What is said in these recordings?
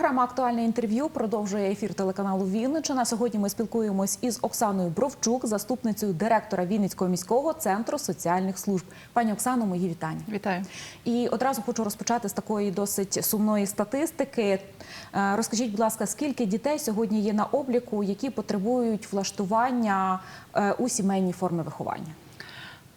Програма Актуальне інтерв'ю продовжує ефір телеканалу Вінничина. Сьогодні ми спілкуємось із Оксаною Бровчук, заступницею директора Вінницького міського центру соціальних служб. Пані Оксано, мої вітання. Вітаю. І одразу хочу розпочати з такої досить сумної статистики. Е, Розкажіть, будь ласка, скільки дітей сьогодні є на обліку, які потребують влаштування е, у сімейній форми виховання?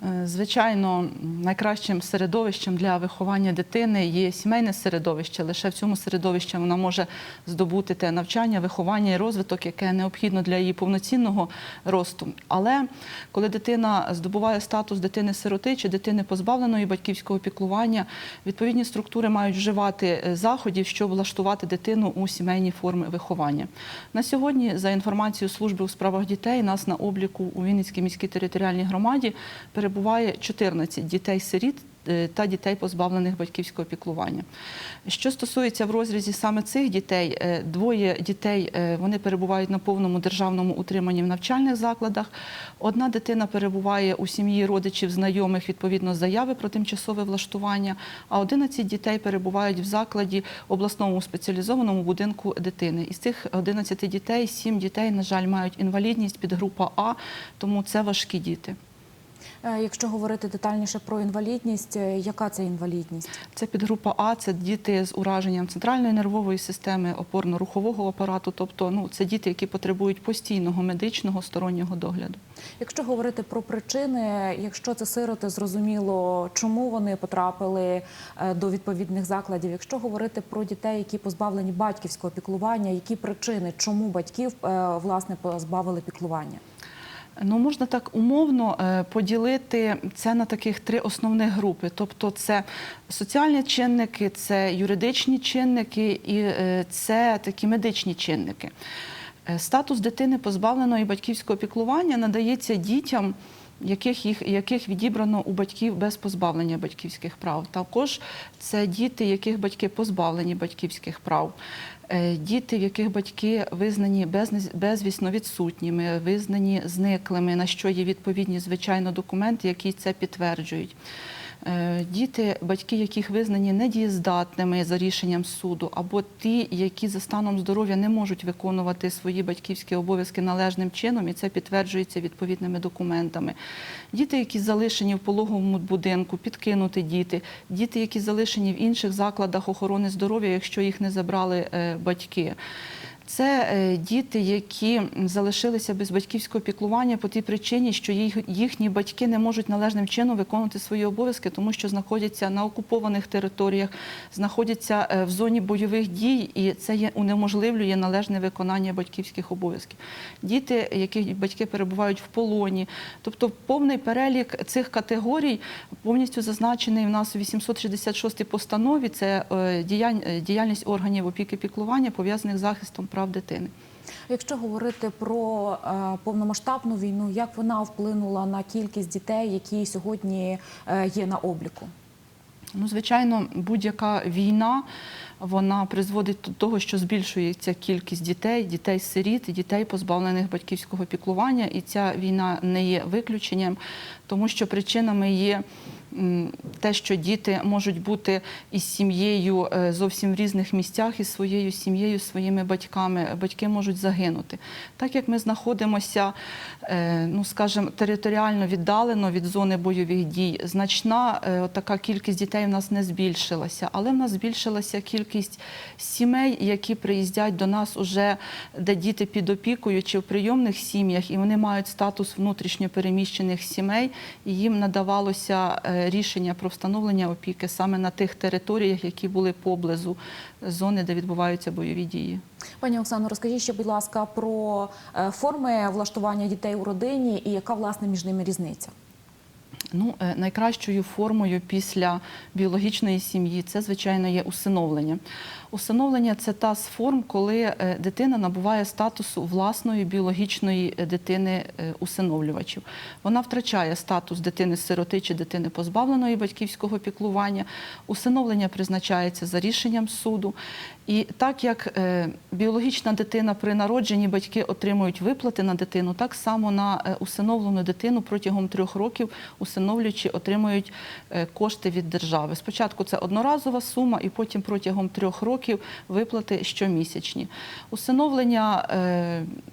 Е, Звичайно, найкращим середовищем для виховання дитини є сімейне середовище. Лише в цьому середовищі вона може здобути те навчання, виховання і розвиток, яке необхідно для її повноцінного росту. Але коли дитина здобуває статус дитини-сироти чи дитини позбавленої батьківського піклування, відповідні структури мають вживати е, заходів, щоб влаштувати дитину у сімейні форми виховання. На сьогодні, за інформацією служби у справах дітей, нас на обліку у Вінницькій міській територіальній громаді перебуває 14 дітей-сиріт е, та дітей, позбавлених батьківського піклування. Що стосується в розрізі саме цих дітей, е, двоє дітей е, вони перебувають на повному державному утриманні в навчальних закладах. Одна дитина перебуває у сім'ї родичів, знайомих відповідно заяви про тимчасове влаштування, а 11 дітей перебувають в закладі обласному спеціалізованому будинку дитини. Із цих 11 дітей, 7 дітей, на жаль, мають інвалідність під група А, тому це важкі діти. Е, Якщо говорити детальніше про інвалідність, е, яка це інвалідність? Це підгрупа А, це діти з ураженням центральної нервової системи, опорно-рухового апарату, тобто ну, це діти, які потребують постійного медичного стороннього догляду. Якщо говорити про причини, якщо це сироти, зрозуміло, чому вони потрапили е, до відповідних закладів. Якщо говорити про дітей, які позбавлені батьківського піклування, які причини, чому батьків власне позбавили піклування? Ну, можна так умовно е, поділити це на таких три основних групи. Тобто, це соціальні чинники, це юридичні чинники і е, це такі медичні чинники. Е, Статус дитини позбавленої батьківського піклування надається дітям. Яких їх яких відібрано у батьків без позбавлення батьківських прав, також це діти, яких батьки позбавлені батьківських прав, Е, діти, в яких батьки визнані безвісно відсутніми, визнані зниклими, на що є відповідні звичайно документи, які це підтверджують. Е, Діти, батьки, яких визнані недієздатними за рішенням суду, або ті, які за станом здоров'я не можуть виконувати свої батьківські обов'язки належним чином, і це підтверджується відповідними документами. Діти, які залишені в пологовому будинку, підкинуті діти, діти, які залишені в інших закладах охорони здоров'я, якщо їх не забрали е, батьки. Це е, діти, які залишилися без батьківського піклування по тій причині, що їхні батьки не можуть належним чином виконувати свої обов'язки, тому що знаходяться на окупованих територіях, знаходяться е, в зоні бойових дій, і це є унеможливлює належне виконання батьківських обов'язків. Діти, яких батьки перебувають в полоні, тобто повний перелік цих категорій повністю зазначений в нас у 866 постанові. Це е, діяльність органів опіки піклування пов'язаних з захистом прав дитини. Якщо говорити про е, повномасштабну війну, як вона вплинула на кількість дітей, які сьогодні е, є на обліку? Ну, звичайно, будь-яка війна вона призводить до того, що збільшується кількість дітей, дітей-сиріт, дітей, позбавлених батьківського піклування, і ця війна не є виключенням, тому що причинами є. Те, що діти можуть бути із сім'єю е, зовсім в різних місцях, із своєю сім'єю, своїми батьками, батьки можуть загинути. Так як ми знаходимося, е, ну скажімо, територіально віддалено від зони бойових дій, значна е, така кількість дітей в нас не збільшилася, але в нас збільшилася кількість сімей, які приїздять до нас уже, де діти під опікою чи в прийомних сім'ях, і вони мають статус внутрішньо переміщених сімей, і їм надавалося рішення про встановлення опіки саме на тих територіях, які були поблизу зони, де відбуваються бойові дії. Пані Оксано, розкажіть ще, будь ласка, про е, форми влаштування дітей у родині і яка власне між ними різниця? Ну, е, найкращою формою після біологічної сім'ї це, звичайно, є усиновлення. Усиновлення це та з форм, коли е, дитина набуває статусу власної біологічної е, дитини усиновлювачів. Вона втрачає статус дитини-сироти чи дитини позбавленої батьківського піклування. Усиновлення призначається за рішенням суду. І так як е, біологічна дитина при народженні батьки отримують виплати на дитину, так само на е, усиновлену дитину протягом трьох років усиновлюючі отримують е, кошти від держави. Спочатку це одноразова сума, і потім протягом трьох років виплати щомісячні. Усиновлення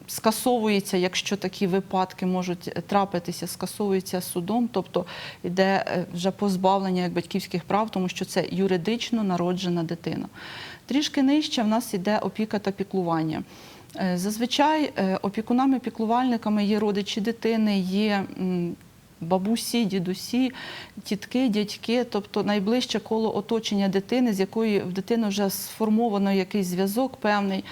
скасовується, якщо такі випадки можуть трапитися, скасовується судом, тобто йде вже позбавлення як батьківських прав, тому що це юридично народжена дитина. Трішки нижче в нас йде опіка та піклування. Е, Зазвичай е, опікунами-піклувальниками є родичі дитини, є бабусі, дідусі, тітки, дядьки, тобто найближче коло оточення дитини, з якої в дитини вже сформовано якийсь зв'язок певний.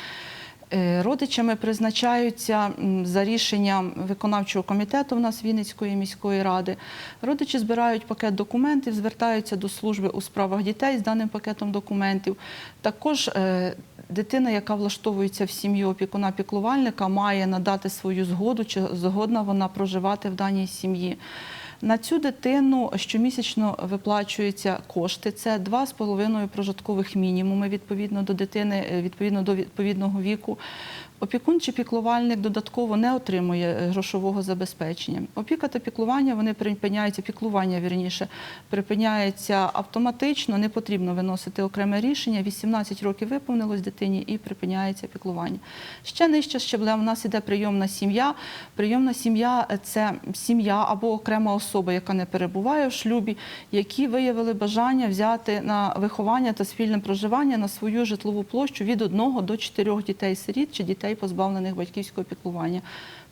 Е, Родичами призначаються за рішенням виконавчого комітету в нас Вінницької міської ради. Родичі збирають пакет документів, звертаються до служби у справах дітей з даним пакетом документів. Також е, дитина, яка влаштовується в сім'ю опікуна піклувальника, має надати свою згоду, чи згодна вона проживати в даній сім'ї. На цю дитину щомісячно виплачуються кошти. Це 2,5 прожиткових мінімуми відповідно до дитини, е, відповідно до відповідного віку. Опікун чи піклувальник додатково не отримує е, грошового забезпечення. Опіка та піклування вони припиняються, піклування вірніше припиняється автоматично, не потрібно виносити окреме рішення. 18 років виповнилось дитині і припиняється піклування. Ще нижче щеблем у нас іде прийомна сім'я. Прийомна сім'я це сім'я або окрема особа, яка не перебуває в шлюбі, які виявили бажання взяти на виховання та спільне проживання на свою житлову площу від 1 до 4 дітей-сиріт чи дітей, позбавлених батьківського піклування.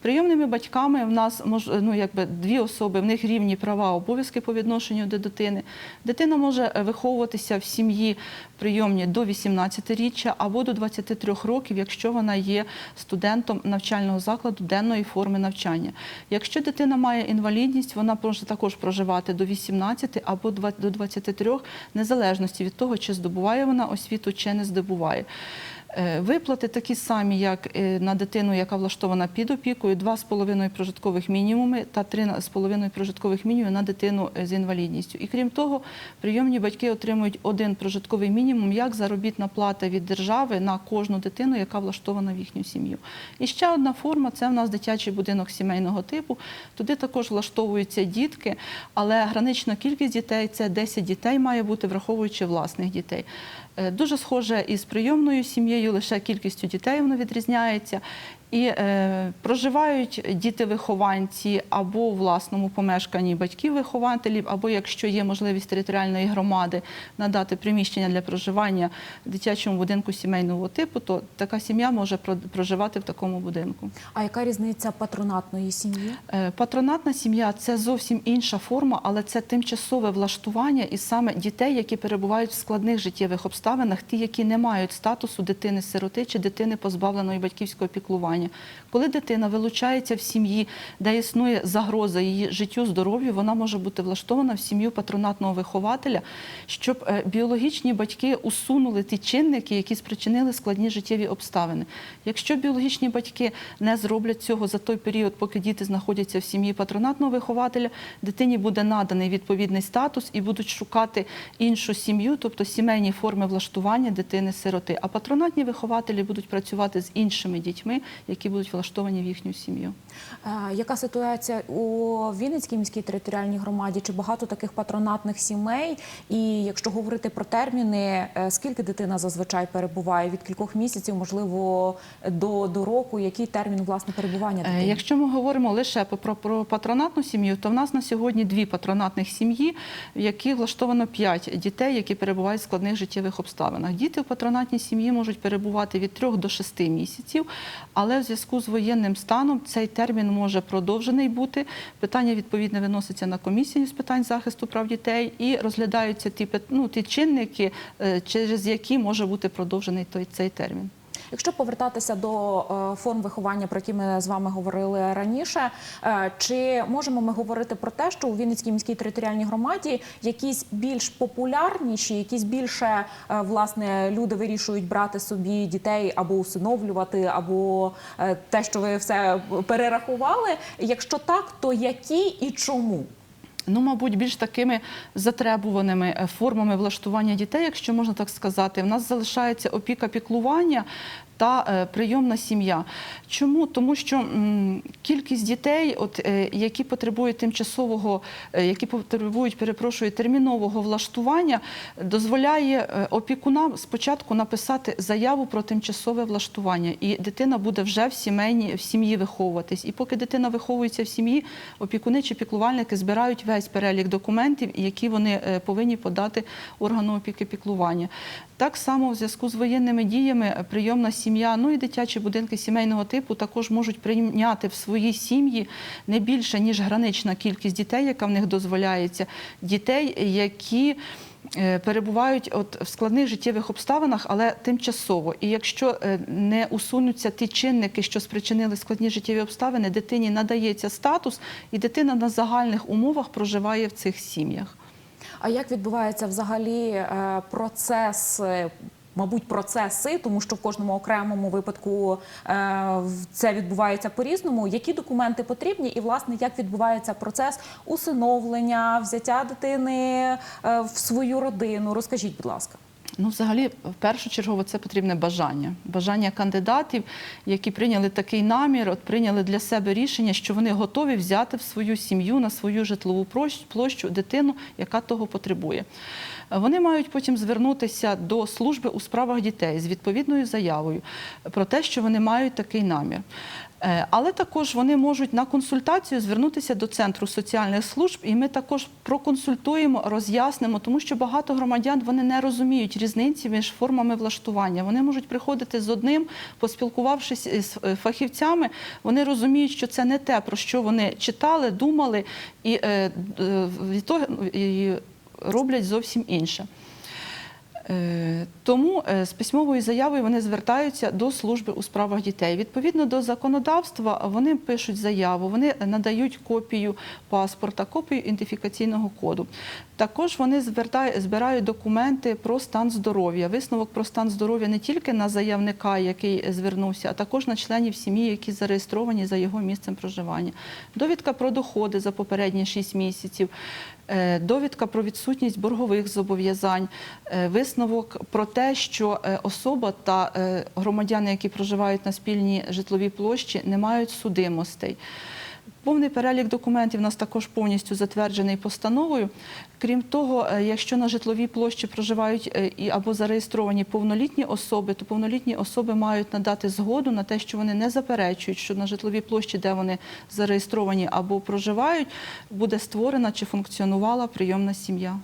Прийомними батьками в нас ну, якби дві особи, в них рівні права, обов'язки по відношенню до дитини. Дитина може е, виховуватися в сім'ї прийомні до 18-річчя або до 23 років, якщо вона є студентом навчального закладу денної форми навчання. Якщо дитина має інвалідність, вона може також проживати до 18 або до 23, незалежності від того, чи здобуває вона освіту, чи не здобуває. Е, Виплати такі самі, як е, на дитину, яка влаштована під опікою, 2,5 прожиткових мінімуми та 3,5 прожиткових мінімуми на дитину е, з інвалідністю. І крім того, прийомні батьки отримують один прожитковий мінімум як заробітна плата від держави на кожну дитину, яка влаштована в їхню сім'ю. І ще одна форма це в нас дитячий будинок сімейного типу. Туди також влаштовуються дітки, але гранична кількість дітей це 10 дітей має бути, враховуючи власних дітей. Е, Дуже схоже із прийомною сім'єю, лише кількістю дітей воно відрізняється. І е, проживають діти-вихованці або у власному помешканні батьків-вихователів, або якщо є можливість територіальної громади надати приміщення для проживання в дитячому будинку сімейного типу, то така сім'я може проживати в такому будинку. А яка різниця патронатної сім'ї? Е, Патронатна сім'я це зовсім інша форма, але це тимчасове влаштування і саме дітей, які перебувають в складних життєвих обставинах, ті, які не мають статусу дитини-сироти чи дитини позбавленої батьківського піклування. Коли дитина вилучається в сім'ї, де існує загроза її життю, здоров'ю, вона може бути влаштована в сім'ю патронатного вихователя, щоб е, біологічні батьки усунули ті чинники, які спричинили складні життєві обставини. Якщо біологічні батьки не зроблять цього за той період, поки діти знаходяться в сім'ї патронатного вихователя, дитині буде наданий відповідний статус і будуть шукати іншу сім'ю, тобто сімейні форми влаштування дитини-сироти. А патронатні вихователі будуть працювати з іншими дітьми, які будуть влаштовані в їхню сім'ю. Е, Яка ситуація у Вінницькій міській територіальній громаді? Чи багато таких патронатних сімей? І якщо говорити про терміни, е, скільки дитина зазвичай перебуває? Від кількох місяців, можливо, до, до року? Який термін власне перебування Е, дитини? Якщо ми говоримо лише про, про, патронатну сім'ю, то в нас на сьогодні дві патронатних сім'ї, в яких влаштовано п'ять дітей, які перебувають в складних життєвих обставинах. Діти в патронатній сім'ї можуть перебувати від трьох до шести місяців, але в зв'язку з воєнним станом цей термін може продовжений бути. Питання відповідне виноситься на комісію з питань захисту прав дітей і розглядаються ті, ну, ті чинники, е, через які може бути продовжений той цей термін. Якщо повертатися до е, форм виховання, про які ми з вами говорили раніше, е, чи можемо ми говорити про те, що у Вінницькій міській територіальній громаді якісь більш популярніші, якісь більше е, власне люди вирішують брати собі дітей або усиновлювати, або те, що ви все перерахували? Якщо так, то які і чому? Ну, мабуть, більш такими затребуваними е, формами влаштування дітей, якщо можна так сказати, в нас залишається опіка піклування та е, прийомна сім'я. Чому? Тому що кількість дітей, от, е, які потребують тимчасового, е, які потребують, перепрошую, термінового влаштування, дозволяє опікунам спочатку написати заяву про тимчасове влаштування, і дитина буде вже в сімейній в сім'ї виховуватись. І поки дитина виховується в сім'ї, опікуни чи піклувальники збирають весь перелік документів, які вони повинні подати органу опіки піклування. Так само в зв'язку з воєнними діями прийомна сім'я, ну і дитячі будинки сімейного типу також можуть прийняти в свої сім'ї не більше ніж гранична кількість дітей, яка в них дозволяється, дітей, які е, перебувають от в складних життєвих обставинах, але тимчасово. І якщо е, не усунуться ті чинники, що спричинили складні життєві обставини, дитині надається статус, і дитина на загальних умовах проживає в цих сім'ях. А як відбувається взагалі е, процес? Мабуть, процеси, тому що в кожному окремому випадку е, це відбувається по-різному. Які документи потрібні, і власне як відбувається процес усиновлення, взяття дитини е, в свою родину? Розкажіть, будь ласка. Ну, взагалі, в першу чергу, це потрібне бажання. Бажання кандидатів, які прийняли такий намір, от прийняли для себе рішення, що вони готові взяти в свою сім'ю на свою житлову площу дитину, яка того потребує. Вони мають потім звернутися до служби у справах дітей з відповідною заявою про те, що вони мають такий намір. Е, Але також вони можуть на консультацію звернутися до центру соціальних служб, і ми також проконсультуємо, роз'яснимо, тому що багато громадян вони не розуміють різниці між формами влаштування. Вони можуть приходити з одним, поспілкувавшись з е, фахівцями, вони розуміють, що це не те, про що вони читали, думали, і е, того і роблять зовсім інше. Е, Тому е, з письмовою заявою вони звертаються до служби у справах дітей. Відповідно до законодавства, вони пишуть заяву, вони надають копію паспорта, копію ідентифікаційного коду. Також вони звертають, збирають документи про стан здоров'я, висновок про стан здоров'я не тільки на заявника, який звернувся, а також на членів сім'ї, які зареєстровані за його місцем проживання. Довідка про доходи за попередні 6 місяців. Е, Довідка про відсутність боргових зобов'язань, е, висновок про те, що е, особа та громадяни, які проживають на спільній житловій площі, не мають судимостей. Повний перелік документів у нас також повністю затверджений постановою. Крім того, е, якщо на житловій площі проживають е, або зареєстровані повнолітні особи, то повнолітні особи мають надати згоду на те, що вони не заперечують, що на житловій площі, де вони зареєстровані або проживають, буде створена чи функціонувала прийомна сім'я.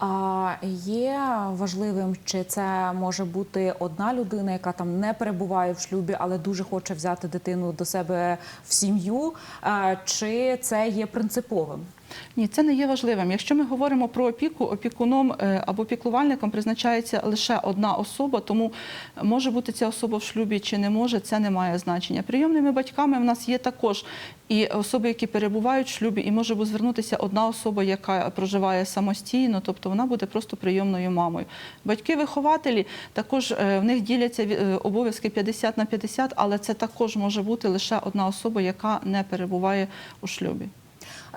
А є важливим, чи це може бути одна людина, яка там не перебуває в шлюбі, але дуже хоче взяти дитину до себе в сім'ю, е, чи це є принциповим? Ні, це не є важливим. Якщо ми говоримо про опіку, опікуном е, або піклувальником призначається лише одна особа, тому може бути ця особа в шлюбі чи не може, це не має значення. Прийомними батьками в нас є також і особи, які перебувають в шлюбі, і може звернутися одна особа, яка проживає самостійно, тобто вона буде просто прийомною мамою. Батьки-вихователі також е, в них діляться е, обов'язки 50 на 50, але це також може бути лише одна особа, яка не перебуває у шлюбі.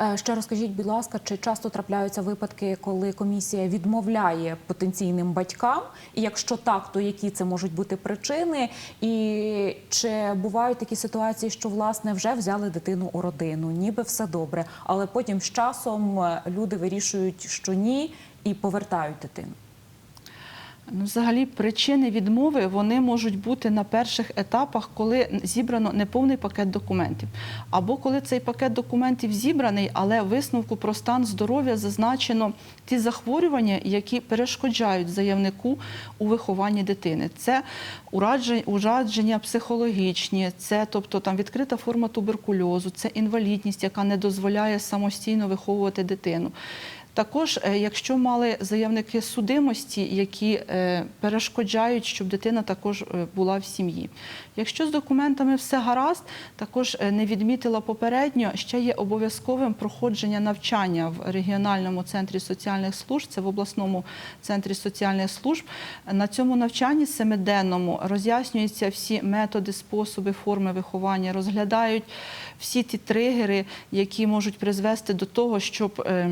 Е, Ще розкажіть, будь ласка, чи часто трапляються випадки, коли комісія відмовляє потенційним батькам? І якщо так, то які це можуть бути причини? І чи бувають такі ситуації, що власне вже взяли дитину у родину, ніби все добре, але потім з часом е, люди вирішують, що ні, і повертають дитину? Ну, взагалі, причини відмови вони можуть бути на перших етапах, коли зібрано неповний пакет документів, або коли цей пакет документів зібраний, але висновку про стан здоров'я зазначено ті захворювання, які перешкоджають заявнику у вихованні дитини. Це ураження психологічні, це тобто там відкрита форма туберкульозу, це інвалідність, яка не дозволяє самостійно виховувати дитину. Також, е, якщо мали заявники судимості, які е, перешкоджають, щоб дитина також е, була в сім'ї. Якщо з документами все гаразд, також не відмітила попередньо, ще є обов'язковим проходження навчання в регіональному центрі соціальних служб, це в обласному центрі соціальних служб. На цьому навчанні семиденному роз'яснюються всі методи, способи, форми виховання, розглядають всі ті тригери, які можуть призвести до того, щоб е,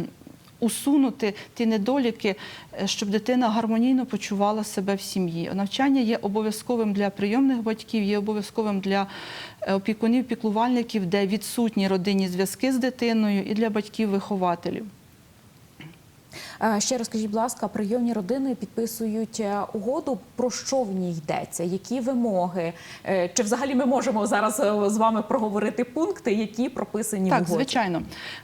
усунути ті недоліки, е, щоб дитина гармонійно почувала себе в сім'ї. Навчання є обов'язковим для прийомних батьків, є обов'язковим для е, опікунів, піклувальників, де відсутні родинні зв'язки з дитиною, і для батьків-вихователів. Е, Ще розкажіть, будь ласка, прийомні родини підписують е, угоду. Про що в ній йдеться? Які вимоги? Е, Чи взагалі ми можемо зараз з вами проговорити пункти, які прописані в Так, угоді? звичайно.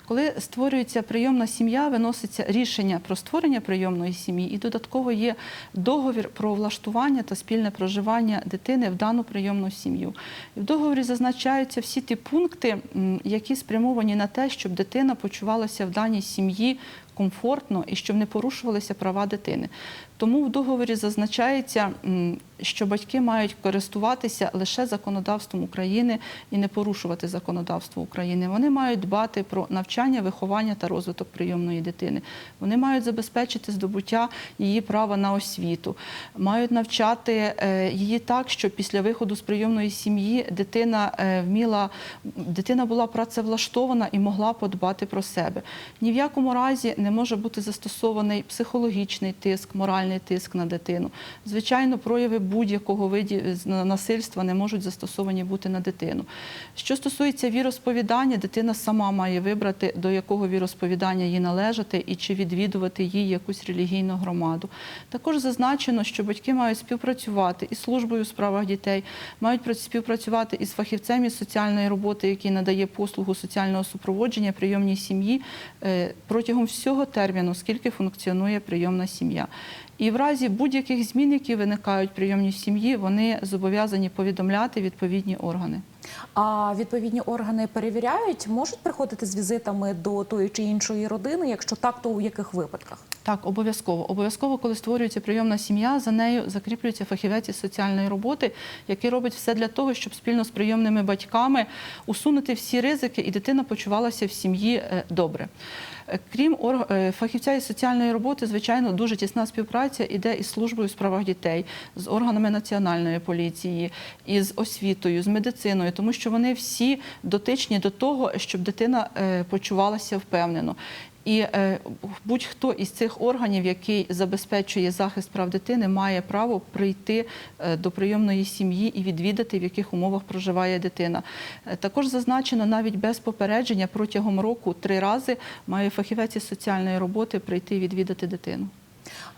Коли створюється прийомна сім'я, виноситься рішення про створення прийомної сім'ї, і додатково є договір про влаштування та спільне проживання дитини в дану прийомну сім'ю. В договорі зазначаються всі ті пункти, які спрямовані на те, щоб дитина почувалася в даній сім'ї комфортно і щоб не порушувалися права дитини. Тому в договорі зазначається, що батьки мають користуватися лише законодавством України і не порушувати законодавство України. Вони мають дбати про навчання, виховання та розвиток прийомної дитини. Вони мають забезпечити здобуття її права на освіту, мають навчати е, її так, щоб після виходу з прийомної сім'ї дитина е, вміла, дитина була працевлаштована і могла подбати про себе. Ні в якому разі не може бути застосований психологічний тиск, моральний тиск на дитину. Звичайно, прояви будь-якого виді насильства не можуть застосовані бути на дитину. Що стосується віросповідання, дитина сама має вибрати, до якого віросповідання їй належати і чи відвідувати їй якусь релігійну громаду. Також зазначено, що батьки мають співпрацювати із службою у справах дітей, мають співпрацювати із фахівцем із соціальної роботи, який надає послугу соціального супроводження прийомній сім'ї е, протягом всього терміну, скільки функціонує прийомна сім'я. І в разі будь-яких змін, які виникають в прийомній сім'ї, вони зобов'язані повідомляти відповідні органи. А відповідні органи перевіряють, можуть приходити з візитами до тої чи іншої родини. Якщо так, то у яких випадках? Так, обов'язково. Обов'язково, коли створюється прийомна сім'я, за нею закріплюється фахівець із соціальної роботи, який робить все для того, щоб спільно з прийомними батьками усунути всі ризики, і дитина почувалася в сім'ї е, добре. Е, Крім е, фахівця із соціальної роботи, звичайно, дуже тісна співпраця іде із службою у справах дітей, з органами національної поліції, із освітою, з медициною, тому що вони всі дотичні до того, щоб дитина е, почувалася впевнено. І е, будь-хто із цих органів, який забезпечує захист прав дитини, має право прийти е, до прийомної сім'ї і відвідати, в яких умовах проживає дитина. Також зазначено навіть без попередження протягом року три рази має фахівець із соціальної роботи прийти відвідати дитину.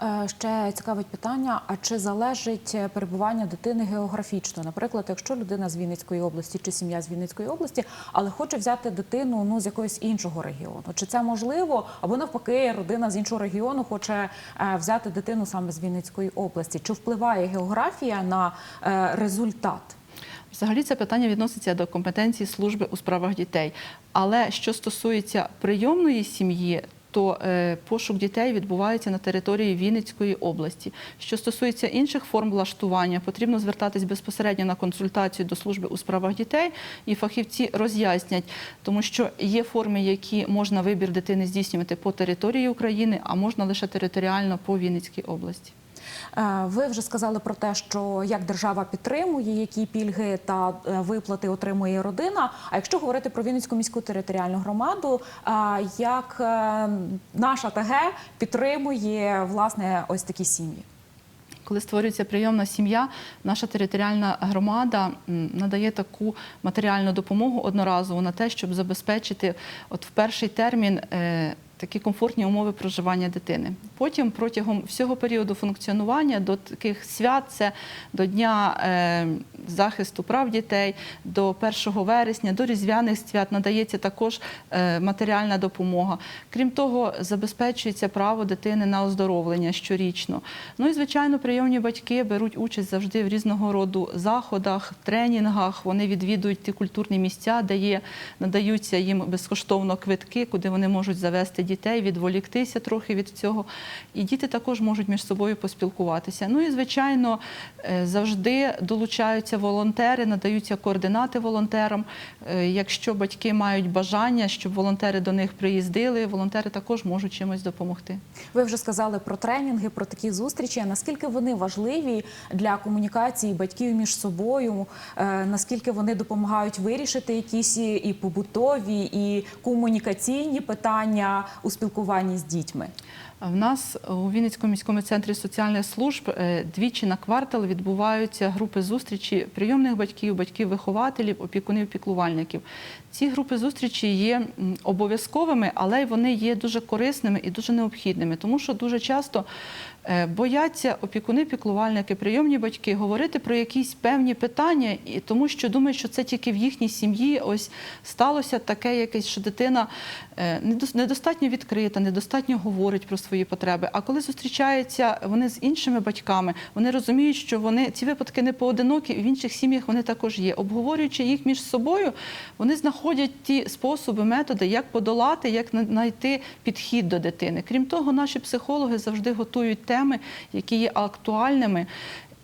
Е, Ще цікавить питання: а чи залежить перебування дитини географічно? Наприклад, якщо людина з Вінницької області чи сім'я з Вінницької області, але хоче взяти дитину ну з якогось іншого регіону, чи це можливо? Або навпаки, родина з іншого регіону хоче е, взяти дитину саме з Вінницької області? Чи впливає географія на е, результат? Взагалі це питання відноситься до компетенції служби у справах дітей. Але що стосується прийомної сім'ї, то е, пошук дітей відбувається на території Вінницької області. Що стосується інших форм влаштування, потрібно звертатись безпосередньо на консультацію до служби у справах дітей, і фахівці роз'яснять, тому що є форми, які можна вибір дитини здійснювати по території України, а можна лише територіально по Вінницькій області. Е, Ви вже сказали про те, що як держава підтримує, які пільги та е, виплати отримує родина. А якщо говорити про Вінницьку міську територіальну громаду, е, як наша ТГ підтримує власне ось такі сім'ї? Коли створюється прийомна сім'я, наша територіальна громада надає таку матеріальну допомогу одноразову на те, щоб забезпечити от в перший термін такі комфортні умови проживання дитини. Потім протягом всього періоду функціонування до таких свят, це до Дня е, захисту прав дітей, до 1 вересня, до різдвяних свят надається також е, матеріальна допомога. Крім того, забезпечується право дитини на оздоровлення щорічно. Ну і звичайно, прийомні батьки беруть участь завжди в різного роду заходах, тренінгах. Вони відвідують ті культурні місця, де є надаються їм безкоштовно квитки, куди вони можуть завести дітей, відволіктися трохи від цього. І діти також можуть між собою поспілкуватися. Ну і звичайно, е, завжди долучаються волонтери, надаються координати волонтерам. Е, Якщо батьки мають бажання, щоб волонтери до них приїздили, волонтери також можуть чимось допомогти. Ви вже сказали про тренінги, про такі зустрічі. Наскільки вони важливі для комунікації батьків між собою? Е, Наскільки вони допомагають вирішити якісь і і побутові, і комунікаційні питання у спілкуванні з дітьми? В нас у Вінницькому міському центрі соціальних служб е, двічі на квартал відбуваються групи зустрічі прийомних батьків, батьків-вихователів, опікунів, піклувальників. Ці групи зустрічі є обов'язковими, але й вони є дуже корисними і дуже необхідними, тому що дуже часто бояться опікуни, піклувальники, прийомні батьки говорити про якісь певні питання, і тому що думають, що це тільки в їхній сім'ї ось сталося таке, якесь, що дитина е, недостатньо відкрита, недостатньо говорить про свої потреби. А коли зустрічаються вони з іншими батьками, вони розуміють, що вони ці випадки не поодинокі, в інших сім'ях вони також є. Обговорюючи їх між собою, вони знаходять ті способи, методи, як подолати, як на- знайти підхід до дитини. Крім того, наші психологи завжди готують теми, які є актуальними.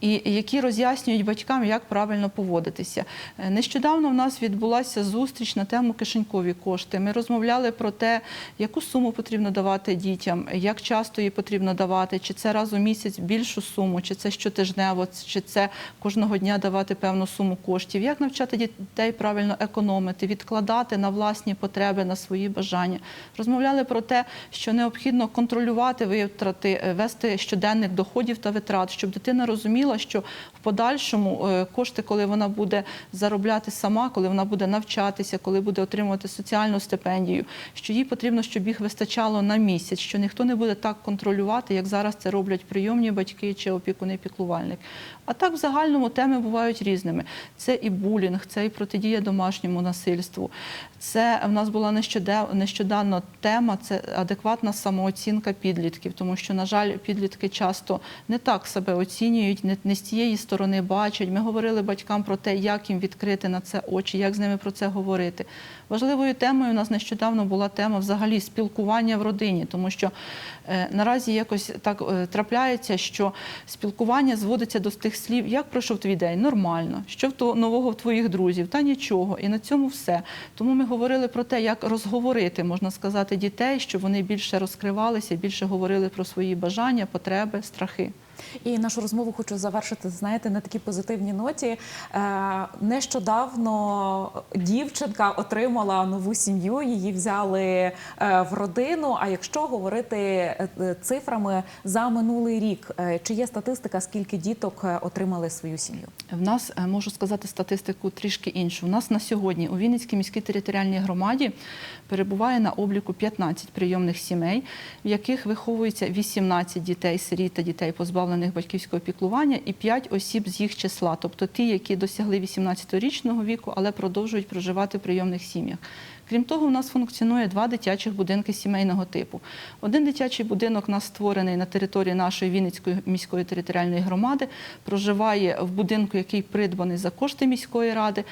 І які роз'яснюють батькам, як правильно поводитися. Е, Нещодавно в нас відбулася зустріч на тему кишенькові кошти. Ми розмовляли про те, яку суму потрібно давати дітям, як часто її потрібно давати, чи це раз у місяць більшу суму, чи це щотижнево, чи це кожного дня давати певну суму коштів, як навчати дітей правильно економити, відкладати на власні потреби, на свої бажання. Розмовляли про те, що необхідно контролювати витрати, е, вести щоденник доходів та витрат, щоб дитина розуміла, що в подальшому е, кошти, коли вона буде заробляти сама, коли вона буде навчатися, коли буде отримувати соціальну стипендію, що їй потрібно, щоб їх вистачало на місяць, що ніхто не буде так контролювати, як зараз це роблять прийомні батьки чи опікуни піклувальник. А так в загальному теми бувають різними. Це і булінг, це і протидія домашньому насильству. Це в нас була нещодавно тема це адекватна самооцінка підлітків, тому що, на жаль, підлітки часто не так себе оцінюють, не, не з тієї сторони бачать. Ми говорили батькам про те, як їм відкрити на це очі, як з ними про це говорити. Важливою темою у нас нещодавно була тема взагалі спілкування в родині, тому що е, наразі якось так е, трапляється, що спілкування зводиться до тих слів, як пройшов твій день, нормально, що в то нового в твоїх друзів, та нічого. І на цьому все. Тому ми говорили про те, як розговорити, можна сказати, дітей, щоб вони більше розкривалися, більше говорили про свої бажання, потреби, страхи. І нашу розмову хочу завершити, знаєте, на такій позитивній ноті. Е, Нещодавно дівчинка отримала нову сім'ю, її взяли е, в родину. А якщо говорити е, цифрами за минулий рік, чи є статистика, скільки діток отримали свою сім'ю? В нас можу сказати статистику трішки іншу. У нас на сьогодні у Вінницькій міській територіальній громаді перебуває на обліку 15 прийомних сімей, в яких виховується 18 дітей, сиріт та дітей, позбавлених батьківського піклування, і 5 осіб з їх числа, тобто ті, які досягли 18-річного віку, але продовжують проживати в прийомних сім'ях. Крім того, у нас функціонує два дитячих будинки сімейного типу. Один дитячий будинок у нас створений на території нашої Вінницької міської територіальної громади, проживає в будинку, який придбаний за кошти міської ради.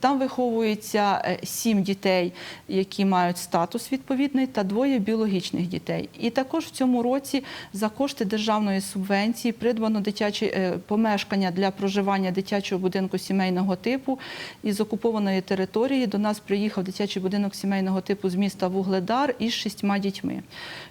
Там виховується е, сім дітей, які мають статус відповідний, та двоє біологічних дітей. І також в цьому році за кошти державної субвенції придбано дитяче помешкання для проживання дитячого будинку сімейного типу із окупованої території. До нас приїхав дитячий будинок сімейного типу з міста Вугледар із шістьма дітьми.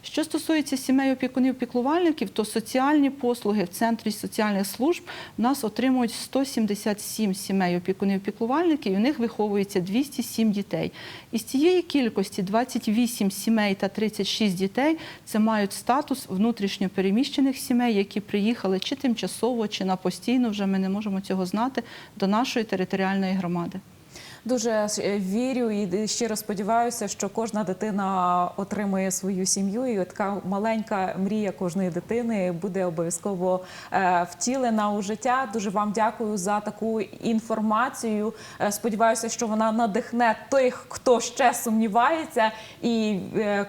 Що стосується сімей опікунів піклувальників, то соціальні послуги в центрі соціальних служб в нас отримують 177 сімей опікунів піклувальників, і в них виховується 207 дітей. Із цієї кількості 28 сімей та 36 дітей це мають статус внутрішньо переміщених сімей, які приїхали чи тимчасово, чи на постійно, вже ми не можемо цього знати, до нашої територіальної громади. Дуже е, вірю і щиро сподіваюся, що кожна дитина отримує свою сім'ю, і така маленька мрія кожної дитини буде обов'язково е, втілена у життя. Дуже вам дякую за таку інформацію. Е, Сподіваюся, що вона надихне тих, хто ще сумнівається, і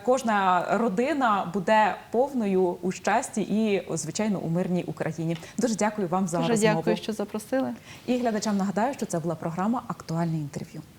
кожна родина буде повною у щасті і, звичайно, у мирній Україні. Дуже дякую вам за Дуже розмову. дякую, що запросили. І глядачам нагадаю, що це була програма Актуальне інтерв'ю. interview.